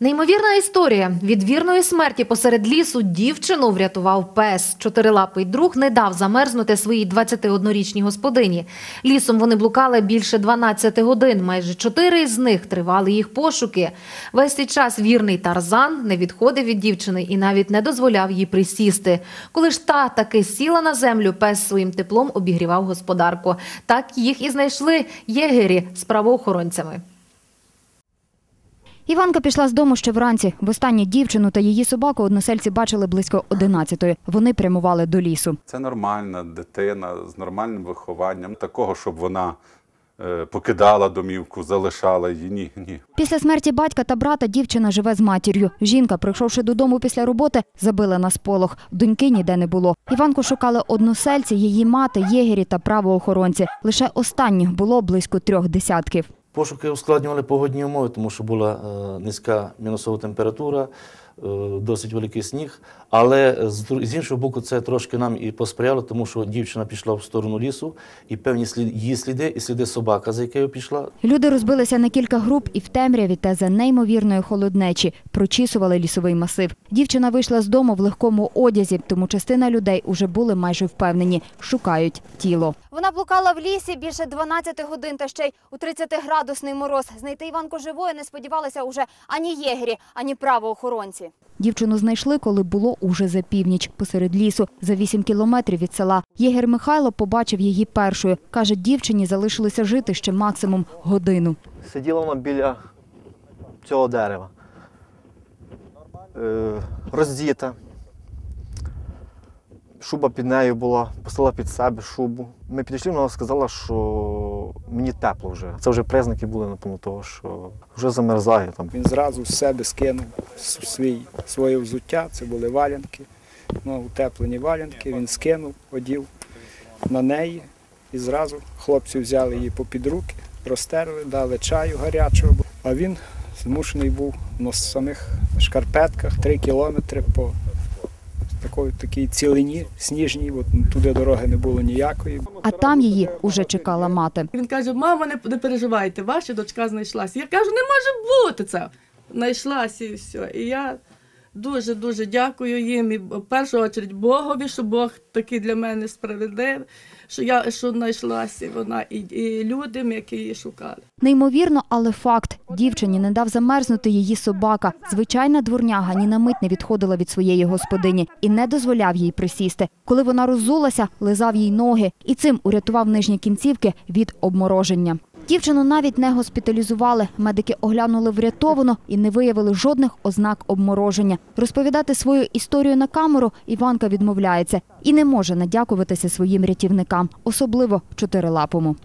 Неймовірна історія. Від вірної смерті посеред лісу дівчину врятував пес. Чотирилапий друг не дав замерзнути своїй 21-річній господині. Лісом вони блукали більше 12 годин. Майже чотири з них тривали їх пошуки. Весь цей час вірний Тарзан не відходив від дівчини і навіть не дозволяв їй присісти. Коли ж та таки сіла на землю, пес своїм теплом обігрівав господарку. Так їх і знайшли єгері з правоохоронцями. Іванка пішла з дому ще вранці. Востаннє дівчину та її собаку односельці бачили близько 11-ї. Вони прямували до лісу. Це нормальна дитина з нормальним вихованням. Такого, щоб вона е, покидала домівку, залишала її. Ні, ні. Після смерті батька та брата дівчина живе з матір'ю. Жінка, прийшовши додому після роботи, забила на сполох. Доньки ніде не було. Іванку шукали односельці, її мати, єгері та правоохоронці. Лише останніх було близько трьох десятків. Пошуки ускладнювали погодні умови, тому що була е, низька мінусова температура, досить великий сніг. Але з, іншого боку, це трошки нам і посприяло, тому що дівчина пішла в сторону лісу, і певні слід, її сліди, і сліди собака, за якою пішла, Люди розбилися на кілька груп і в темряві та за неймовірної холоднечі прочісували лісовий масив. Дівчина вийшла з дому в легкому одязі, тому частина людей уже були майже впевнені, шукають тіло. Вона блукала в лісі більше 12 годин та ще й у 30-градусний мороз. Знайти Іванку живою не сподівалися уже ані єгері, ані правоохоронці. Дівчину знайшли, коли було уже за північ, посеред лісу, за 8 кілометрів від села. Єгер Михайло побачив її першою. Каже, дівчині залишилося жити ще максимум годину. Сиділа вона біля цього дерева. Е, роздіта. Шуба під нею була, пустила під себе шубу. Ми підійшли, вона сказала, що мені тепло вже. Це вже признаки були, напевно, того, що вже замерзає там. Він зразу з себе скинув свій, своє взуття, це були валянки, ну, утеплені валянки, він скинув, одів на неї і зразу хлопці взяли її попід руки, розтерли, дали чаю гарячого. А він змушений був на самих шкарпетках три кілометри по такої, такій цілині сніжній, от туди дороги не було ніякої. А там її уже чекала мати. Він каже: мама, не, не переживайте, ваша дочка знайшлася. Я кажу, не може бути це. Знайшлася і все. І я дуже дуже дякую їм. І в першу чергу Богові, що Бог такий для мене справедливий, що я що знайшлася вона і, і людям, які її шукали. Неймовірно, але факт. Дівчині не дав замерзнути її собака. Звичайна дворняга ні на мить не відходила від своєї господині і не дозволяв їй присісти. Коли вона роззулася, лизав їй ноги і цим урятував нижні кінцівки від обмороження. Дівчину навіть не госпіталізували. Медики оглянули врятовану і не виявили жодних ознак обмороження. Розповідати свою історію на камеру Іванка відмовляється і не може надякуватися своїм рятівникам, особливо чотирилапому.